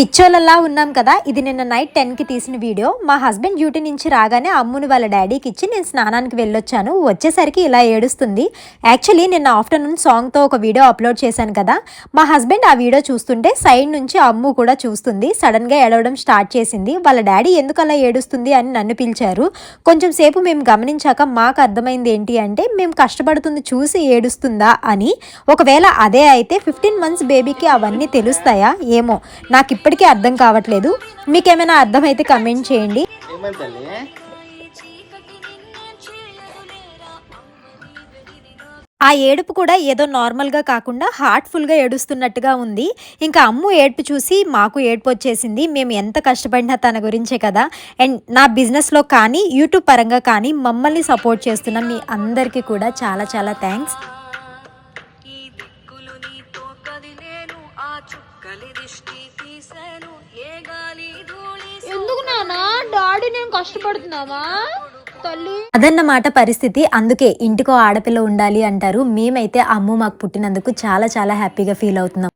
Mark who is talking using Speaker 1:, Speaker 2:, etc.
Speaker 1: పిచ్చోళ్ళలా ఉన్నాం కదా ఇది నిన్న నైట్ టెన్కి తీసిన వీడియో. మా హస్బెండ్ డ్యూటీ నుంచి రాగానే అమ్ముని వాళ్ళ డాడీకి ఇచ్చి నేను స్నానానికి వెళ్ళొచ్చాను. వచ్చేసరికి ఇలా ఏడుస్తుంది. యాక్చువల్లీ నిన్న ఆఫ్టర్నూన్ సాంగ్తో ఒక వీడియో అప్లోడ్ చేశాను కదా. మా హస్బెండ్ ఆ వీడియో చూస్తుంటే సైడ్ నుంచి అమ్ము కూడా చూస్తుంది. సడన్గా ఏడవడం స్టార్ట్ చేసింది. వాళ్ళ డాడీ ఎందుకు అలా ఏడుస్తుంది అని నన్ను పిలిచారు. కొంచెం సేపు మేము గమనించాక మాకు అర్థమైంది ఏంటి అంటే మేము కష్టపడుతుంది చూసి ఏడుస్తుందా అని. ఒకవేళ అదే అయితే ఫిఫ్టీన్ మంత్స్ బేబీకి అవన్నీ తెలుస్తాయా? ఏమో. నాకు ఇప్పటికీ అర్థం కావట్లేదు. మీకేమైనా అర్థమైతే కమెంట్ చేయండి. ఆ ఏడుపు కూడా ఏదో నార్మల్గా కాకుండా హార్ట్ఫుల్గా ఏడుస్తున్నట్టుగా ఉంది. ఇంకా అమ్ము ఏడుపు చూసి మాకు ఏడుపు వచ్చేసింది. మేము ఎంత కష్టపడినా తన గురించే కదా. అండ్ నా బిజినెస్లో కానీ యూట్యూబ్ పరంగా కానీ మమ్మల్ని సపోర్ట్ చేస్తున్న మీ అందరికీ కూడా చాలా చాలా థ్యాంక్స్.
Speaker 2: కదిలేను ఆ చుక్కలి దిష్టి తీసాను ఏ గాలి ధూళి
Speaker 3: ఎందుకు నానా డాడీ నేను కష్టపడుతున్నావా? తల్లి.
Speaker 1: అదన్నమాట పరిస్థితి. అందుకే ఇంటికో ఆడపిల్ల ఉండాలి అంటారు. మేమైతే అమ్ము మాకు పుట్టినందుకు చాలా చాలా హ్యాపీగా ఫీల్ అవుతున్నాం.